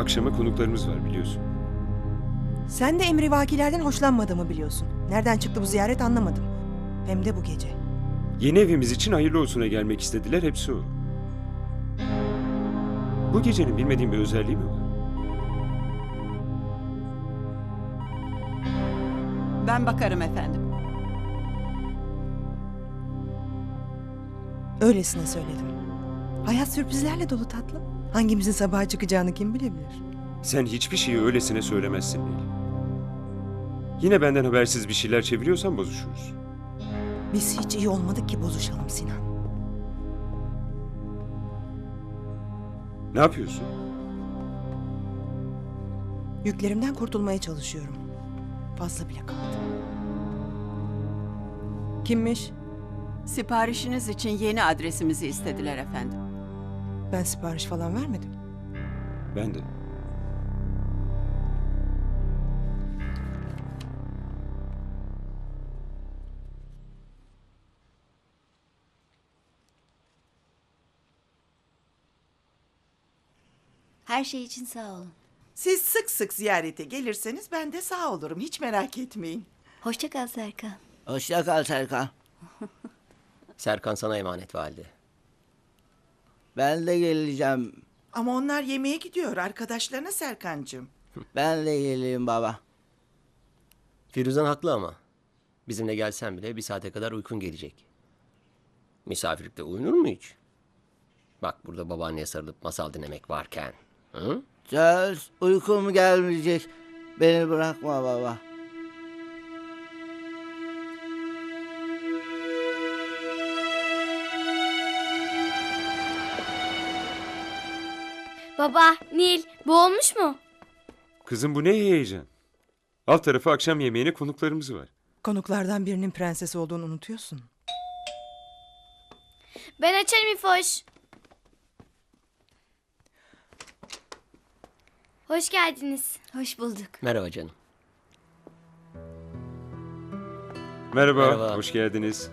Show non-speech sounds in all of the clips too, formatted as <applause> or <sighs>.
Akşama konuklarımız var biliyorsun. Sen de emrivakilerden hoşlanmadığımı biliyorsun. Nereden çıktı bu ziyaret anlamadım. Hem de bu gece. Yeni evimiz için hayırlı olsuna gelmek istediler hepsi o. Bu gecenin bilmediğim bir özelliği mi var? Ben bakarım efendim. Öylesine söyledim. Hayat sürprizlerle dolu tatlım. Hangimizin sabaha çıkacağını kim bilebilir? Sen hiçbir şeyi öylesine söylemezsin Nil. Yine benden habersiz bir şeyler çeviriyorsan bozuşuruz. Biz hiç iyi olmadık ki bozuşalım Sinan. Ne yapıyorsun? Yüklerimden kurtulmaya çalışıyorum. Fazla bile kaldı. Kimmiş? Siparişiniz için yeni adresimizi istediler efendim. Ben sipariş falan vermedim. Ben de. Her şey için sağ olun. Siz sık sık ziyarete gelirseniz ben de sağ olurum. Hiç merak etmeyin. Hoşça kal Serkan. Hoşça kal Serkan. <laughs> Serkan sana emanet valide. Ben de geleceğim. Ama onlar yemeğe gidiyor arkadaşlarına Serkancığım. <laughs> Ben de geleyim baba. Firuzan haklı ama. Bizimle gelsen bile bir saate kadar uykun gelecek. Misafirlikte uyunur mu hiç? Bak burada babaanneye sarılıp masal dinlemek varken. Hı? Söz uykum gelmeyecek. Beni bırakma baba. Baba, Nil, bu olmuş mu? Kızım bu ne heyecan? Alt tarafı akşam yemeğine konuklarımız var. Konuklardan birinin prensesi olduğunu unutuyorsun. Ben açarım İfoş. Hoş geldiniz. Hoş bulduk. Merhaba canım. Merhaba, Merhaba. hoş geldiniz.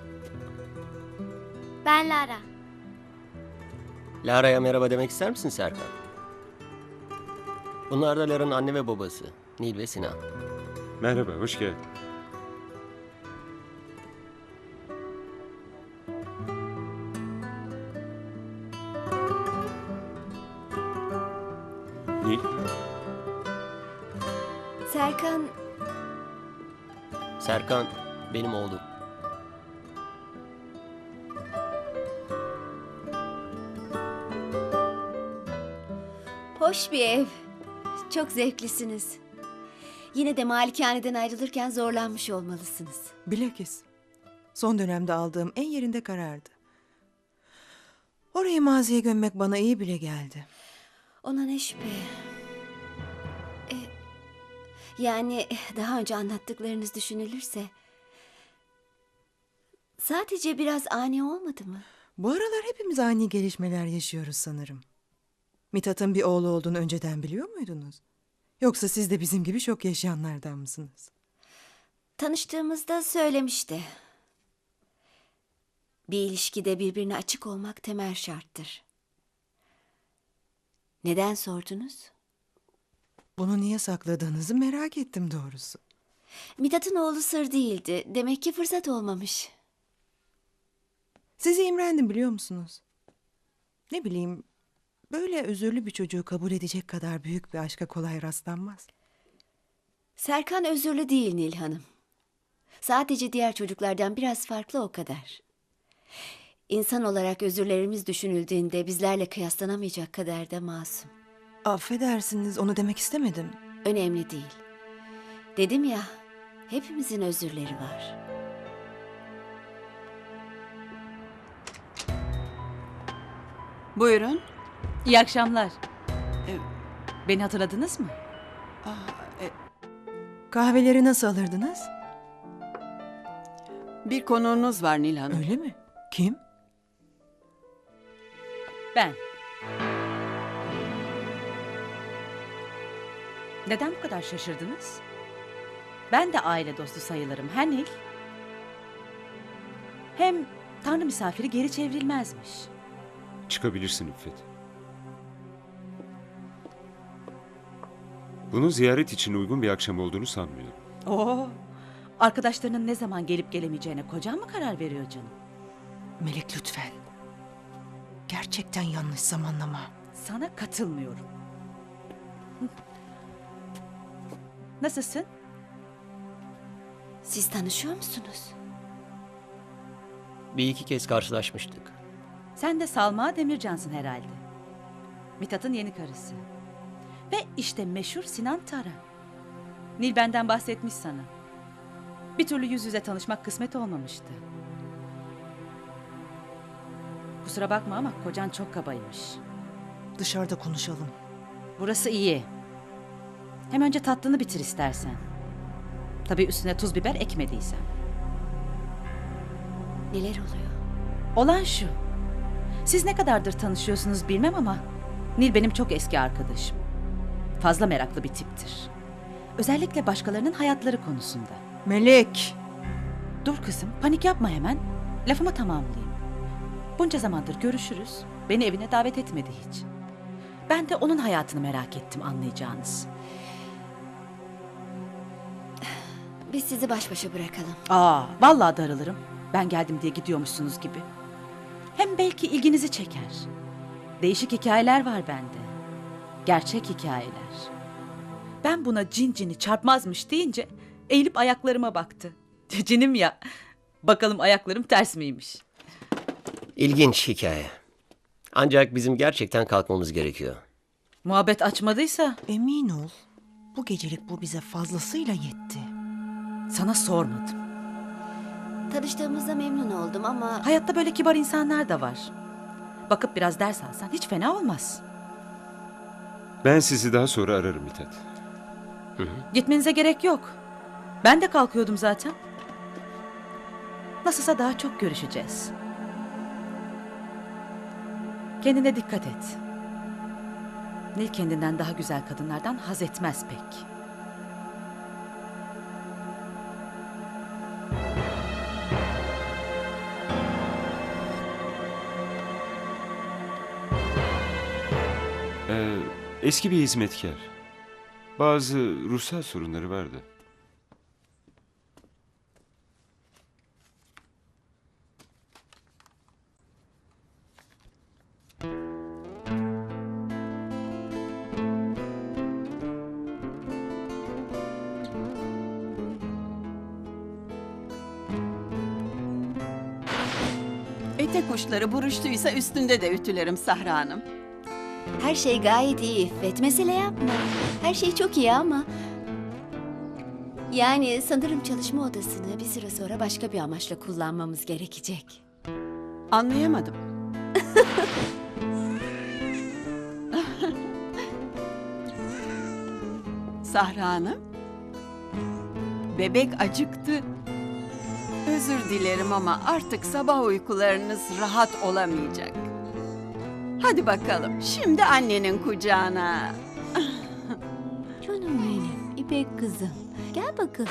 Ben Lara. Lara'ya merhaba demek ister misin Serkan? Bunlar da Lara'nın anne ve babası. Nil ve Sinan. Merhaba, hoş geldin. Çok zevklisiniz. Yine de malikaneden ayrılırken zorlanmış olmalısınız. Bilakis. Son dönemde aldığım en yerinde karardı. Orayı maziye gömmek bana iyi bile geldi. Ona ne şüphe. E, yani daha önce anlattıklarınız düşünülürse... Sadece biraz ani olmadı mı? Bu aralar hepimiz ani gelişmeler yaşıyoruz sanırım. Mithat'ın bir oğlu olduğunu önceden biliyor muydunuz? Yoksa siz de bizim gibi şok yaşayanlardan mısınız? Tanıştığımızda söylemişti. Bir ilişkide birbirine açık olmak temel şarttır. Neden sordunuz? Bunu niye sakladığınızı merak ettim doğrusu. Mithat'ın oğlu sır değildi. Demek ki fırsat olmamış. Sizi imrendim biliyor musunuz? Ne bileyim, böyle özürlü bir çocuğu kabul edecek kadar büyük bir aşka kolay rastlanmaz. Serkan özürlü değil Nil Hanım. Sadece diğer çocuklardan biraz farklı o kadar. İnsan olarak özürlerimiz düşünüldüğünde bizlerle kıyaslanamayacak kadar da masum. Affedersiniz, onu demek istemedim. Önemli değil. Dedim ya, hepimizin özürleri var. Buyurun. İyi akşamlar. Ee, Beni hatırladınız mı? ah, e, Kahveleri nasıl alırdınız? bir konuğunuz var Nil Hanım. Öyle mi? Kim? Ben. Neden bu kadar şaşırdınız? Ben de aile dostu sayılırım. He Nil? Hem Tanrı misafiri geri çevrilmezmiş. çıkabilirsin İffet. Bunun ziyaret için uygun bir akşam olduğunu sanmıyorum. Oo, arkadaşlarının ne zaman gelip gelemeyeceğine kocan mı karar veriyor canım? Melek lütfen. Gerçekten yanlış zamanlama. Sana katılmıyorum. Nasılsın? Siz tanışıyor musunuz? Bir iki kez karşılaşmıştık. Sen de Salma Demircansın herhalde. Mithat'ın yeni karısı. Ve işte meşhur Sinan Tara. Nil benden bahsetmiş sana. Bir türlü yüz yüze tanışmak kısmet olmamıştı. Kusura bakma ama kocan çok kabaymış. Dışarıda konuşalım. Burası iyi. Hem önce tatlını bitir istersen. Tabii üstüne tuz biber ekmediysen. Neler oluyor? Olan şu. Siz ne kadardır tanışıyorsunuz bilmem ama Nil benim çok eski arkadaşım. Fazla meraklı bir tiptir. Özellikle başkalarının hayatları konusunda. Melek! Dur kızım, panik yapma hemen. Lafımı tamamlayayım. Bunca zamandır görüşürüz. Beni evine davet etmedi hiç. Ben de onun hayatını merak ettim anlayacağınız. Biz sizi baş başa bırakalım. Aa, vallahi darılırım. Ben geldim diye gidiyormuşsunuz gibi. Hem belki ilginizi çeker. Değişik hikayeler var bende. Gerçek hikayeler. Ben buna cin cini çarpmazmış deyince eğilip ayaklarıma baktı. <laughs> Cinim ya. Bakalım ayaklarım ters miymiş? İlginç hikaye. Ancak bizim gerçekten kalkmamız gerekiyor. Muhabbet açmadıysa Emin ol. Bu gecelik bu bize fazlasıyla yetti. sana sormadım. Tanıştığımıza memnun oldum ama Hayatta böyle kibar insanlar da var. Bakıp biraz ders alsan hiç fena olmaz. Ben sizi daha sonra ararım Mithat. Gitmenize gerek yok. Ben de kalkıyordum zaten. Nasılsa daha çok görüşeceğiz. Kendine dikkat et. Nil kendinden daha güzel kadınlardan haz etmez pek. Ee, eski bir hizmetkar. Bazı ruhsal sorunları vardı. Etek uçları buruştuysa üstünde de ütülerim Sahra Hanım. Her şey gayet iyi İffet. Mesele yapma. Her şey çok iyi ama... Yani sanırım çalışma odasını bir süre sonra başka bir amaçla kullanmamız gerekecek. Anlayamadım. Sahra Hanım. Bebek acıktı. Özür dilerim ama artık sabah uykularınız rahat olamayacak. Hadi bakalım şimdi annenin kucağına. Canım benim, İpek kızım. Gel bakalım.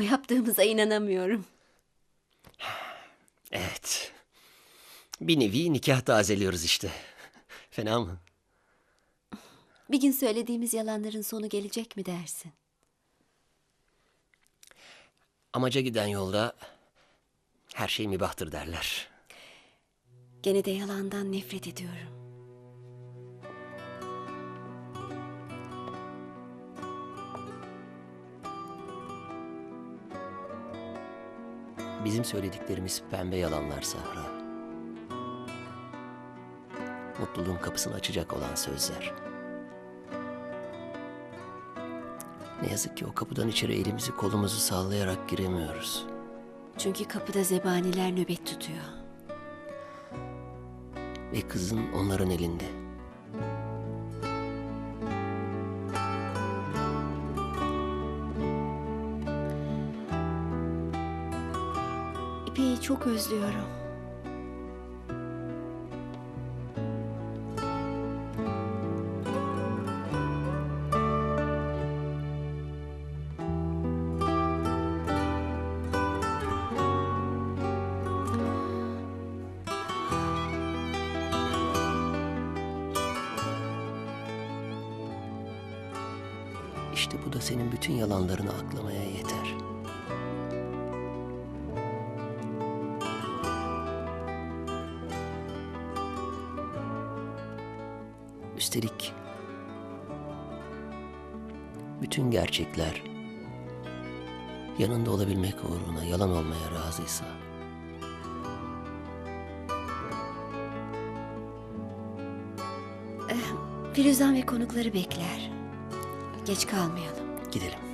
Bu yaptığımıza inanamıyorum. <sighs> Evet. Bir nevi nikah tazeliyoruz işte. <laughs> Fena mı? Bir gün söylediğimiz yalanların sonu gelecek mi dersin? Amaca giden yolda her şey mübahtır derler. Gene de yalandan nefret ediyorum. Bizim söylediklerimiz pembe yalanlar Sahra. Mutluluğun kapısını açacak olan sözler. Ne yazık ki o kapıdan içeri elimizi kolumuzu sallayarak giremiyoruz. Çünkü kapıda zebaniler nöbet tutuyor. Ve kızın onların elinde. Çok özlüyorum. İşte bu da senin bütün yalanlarını aklamaya yeter. Bütün gerçekler yanında olabilmek uğruna yalan olmaya razıysa Firuzan ve konukları bekler. Geç kalmayalım. gidelim.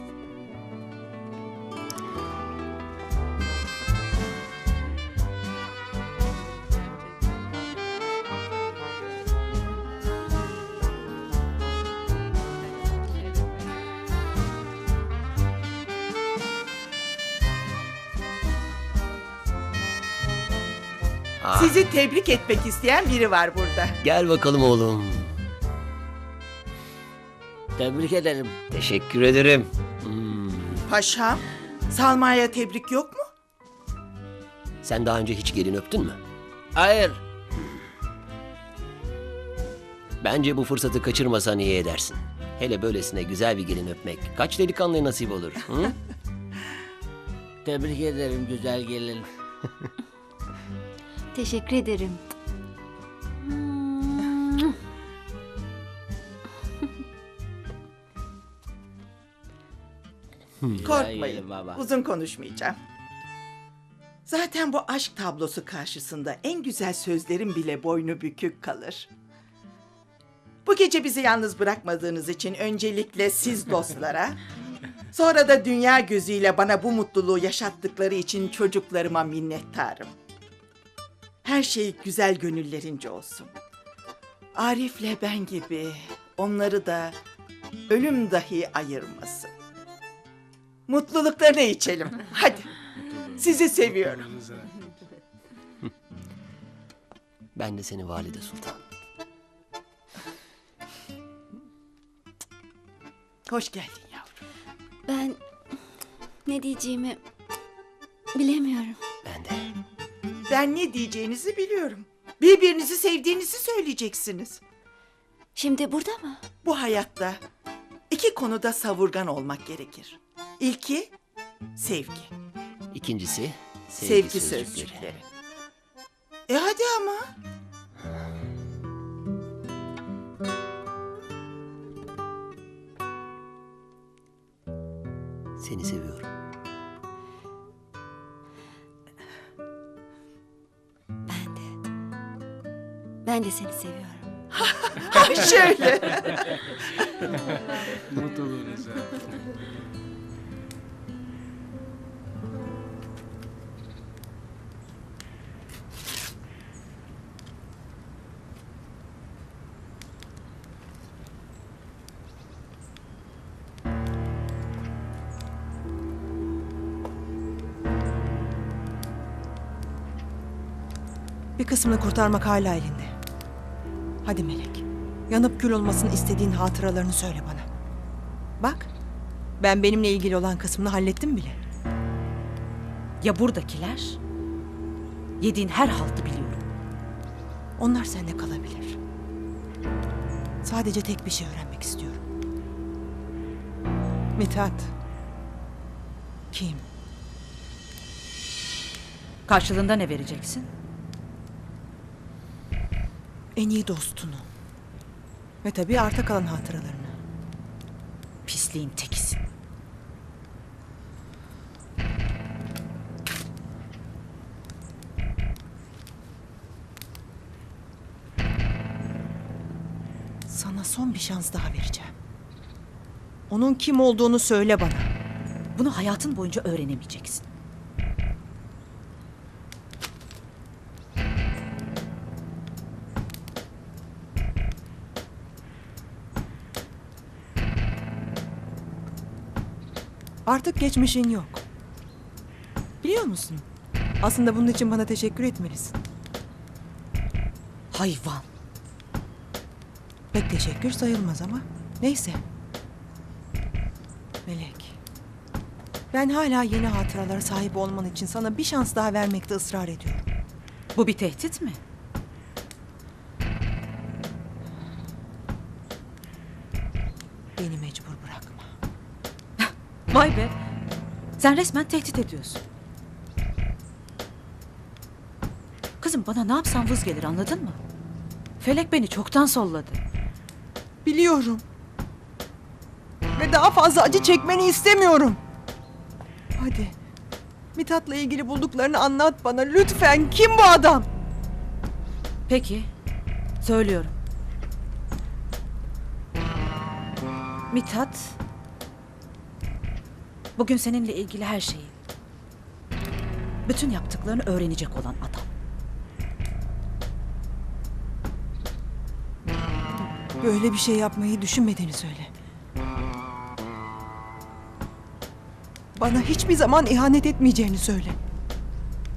Sizi tebrik etmek isteyen biri var burada. Gel bakalım oğlum. Tebrik ederim. Teşekkür ederim. Hmm. Paşam, Salma'ya tebrik yok mu? Sen daha önce hiç gelin öptün mü? Hayır. Bence bu fırsatı kaçırmasan iyi edersin. Hele böylesine güzel bir gelin öpmek kaç delikanlıya nasip olur? Hı? <laughs> Tebrik ederim güzel gelin. <laughs> Teşekkür ederim. Korkmayın, baba. uzun konuşmayacağım. Zaten bu aşk tablosu karşısında en güzel sözlerin bile boynu bükük kalır. Bu gece bizi yalnız bırakmadığınız için öncelikle siz dostlara, sonra da dünya gözüyle bana bu mutluluğu yaşattıkları için çocuklarıma minnettarım. Her şey güzel gönüllerince olsun. Arif'le ben gibi onları da ölüm dahi ayırmasın. Mutluluklarını içelim. <laughs> Hadi. Sizi seviyorum. <laughs> Ben de seni valide sultan. Hoş geldin yavrum. Ben ne diyeceğimi bilemiyorum. Ben ne diyeceğinizi biliyorum. Birbirinizi sevdiğinizi söyleyeceksiniz. Şimdi burada mı? Bu hayatta iki konuda savurgan olmak gerekir. İlki sevgi. İkincisi sevgi, Sevgi, sözcükleri. sözcükleri. Seni seviyorum. <laughs> Ha şöyle. <laughs> Bir kısmını kurtarmak hala elinde. Hadi Melek. Yanıp kül olmasını istediğin hatıralarını söyle bana. Bak, ben benimle ilgili olan kısmını hallettim bile. Ya buradakiler? Yediğin her haltı biliyorum. Onlar sende kalabilir. Sadece tek bir şey öğrenmek istiyorum. Mithat. Kim? Karşılığında ne vereceksin? En iyi dostunu. Ve tabii arta kalan hatıralarını. Pisliğin tekisin. Sana son bir şans daha vereceğim. Onun kim olduğunu söyle bana. Bunu hayatın boyunca öğrenemeyeceksin. Artık geçmişin yok. Biliyor musun? Aslında bunun için bana teşekkür etmelisin. Hayvan. Pek teşekkür sayılmaz ama neyse. Melek. Ben hala yeni hatıralara sahip olman için sana bir şans daha vermekte ısrar ediyorum. Bu bir tehdit mi? Vay be. Sen resmen tehdit ediyorsun. Kızım bana ne yapsam vız gelir anladın mı? Felek beni çoktan solladı. Biliyorum. Ve daha fazla acı çekmeni istemiyorum. Hadi. Mithat'la ilgili bulduklarını anlat bana lütfen. Kim bu adam? Peki. Söylüyorum. Mithat. Bugün seninle ilgili her şeyi. Bütün yaptıklarını öğrenecek olan adam. Böyle bir şey yapmayı düşünmediğini söyle. Bana hiçbir zaman ihanet etmeyeceğini söyle.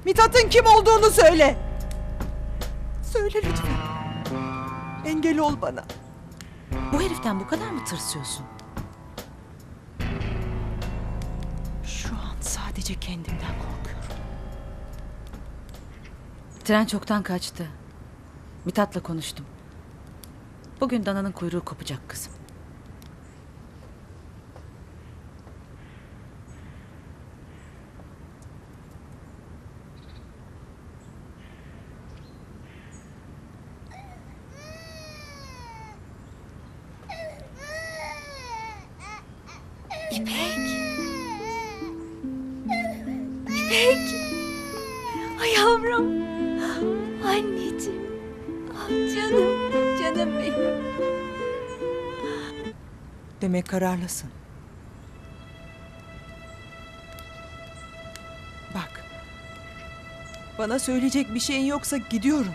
Mithat'ın kim olduğunu söyle. Söyle lütfen. Engel ol bana. Bu heriften bu kadar mı tırsıyorsun? Sadece kendimden korkuyorum. Tren çoktan kaçtı. Mithat'la konuştum. Bugün dananın kuyruğu kopacak kızım. İpek. İpek. Ay yavrum. Anneciğim. Ah canım. Canım benim. Demek kararlısın. Bak. Bana söyleyecek bir şeyin yoksa gidiyorum.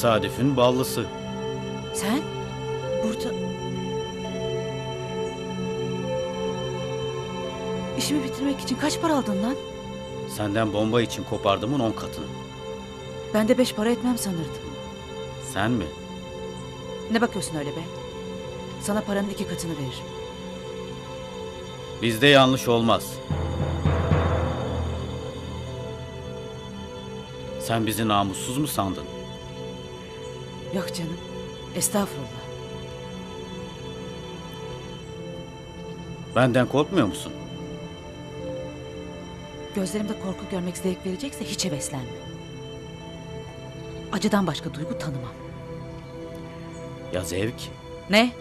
Tesadüfün ballısı. Sen? Burada... İşimi bitirmek için kaç para aldın lan? Senden bomba için kopardımın on katını. Ben de beş para etmem sanırdım. Sen mi? Ne bakıyorsun öyle be? Sana paranın iki katını veririm. Bizde yanlış olmaz. Sen bizi namussuz mu sandın? Yok canım. Estağfurullah. Benden korkmuyor musun? Gözlerimde korku görmek zevk verecekse hiç heveslenme. Acıdan başka duygu tanımam. Ya zevk? Ne?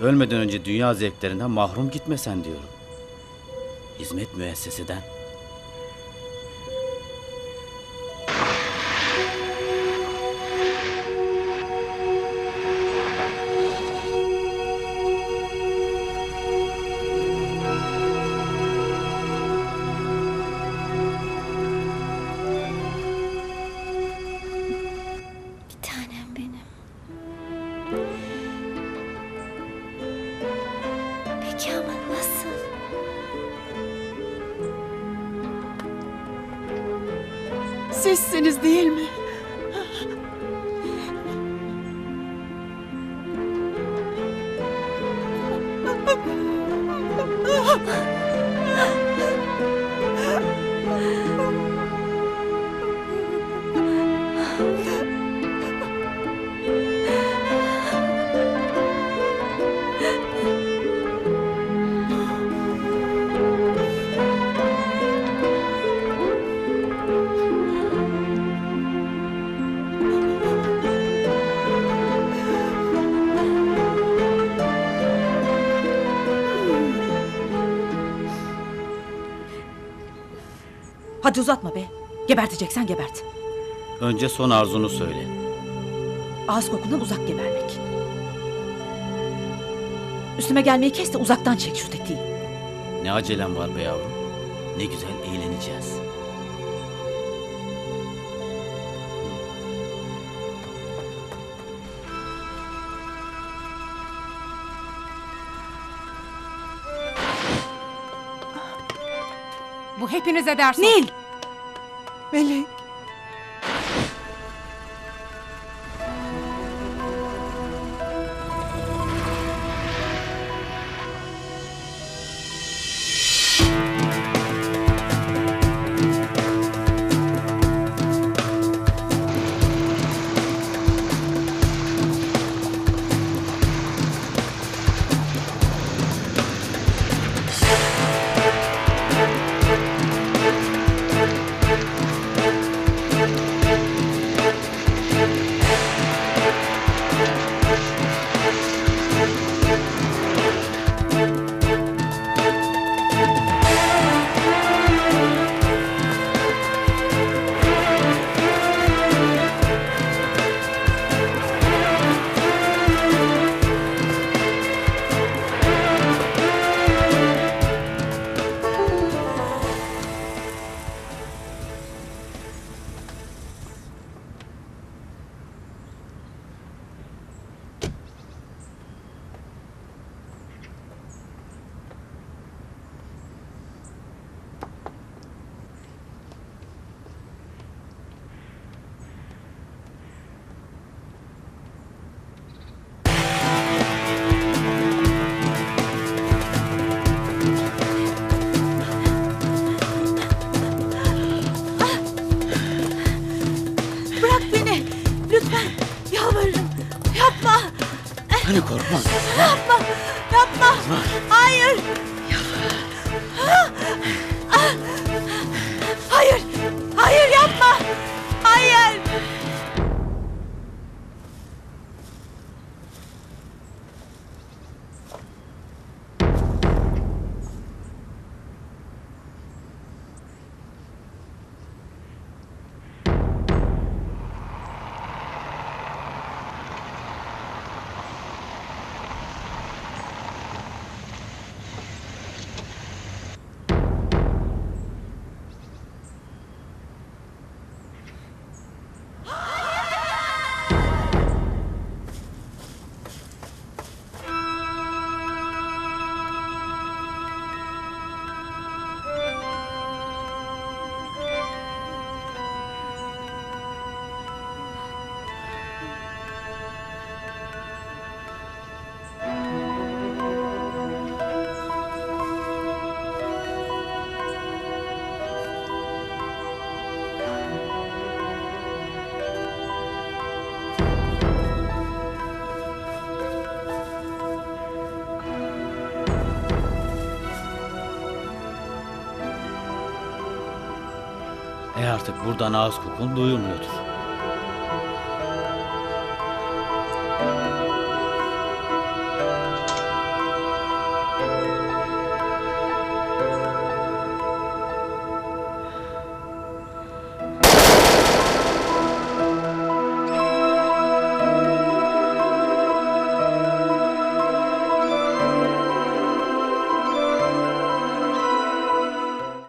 Ölmeden önce dünya zevklerinden mahrum gitmesen diyorum. Hizmet müesseseden. Sizsiniz değil mi? Hadi uzatma be. Geberteceksen gebert. Önce son arzunu söyle. Ağız kokundan uzak gebermek. Üstüme gelmeyi kes de uzaktan çek şu tetiği. Ne acelem var be yavrum? Ne güzel eğleneceğiz. Bu hepinize ders Nil! Melek. Artık buradan ağız kokun duyulmuyordur.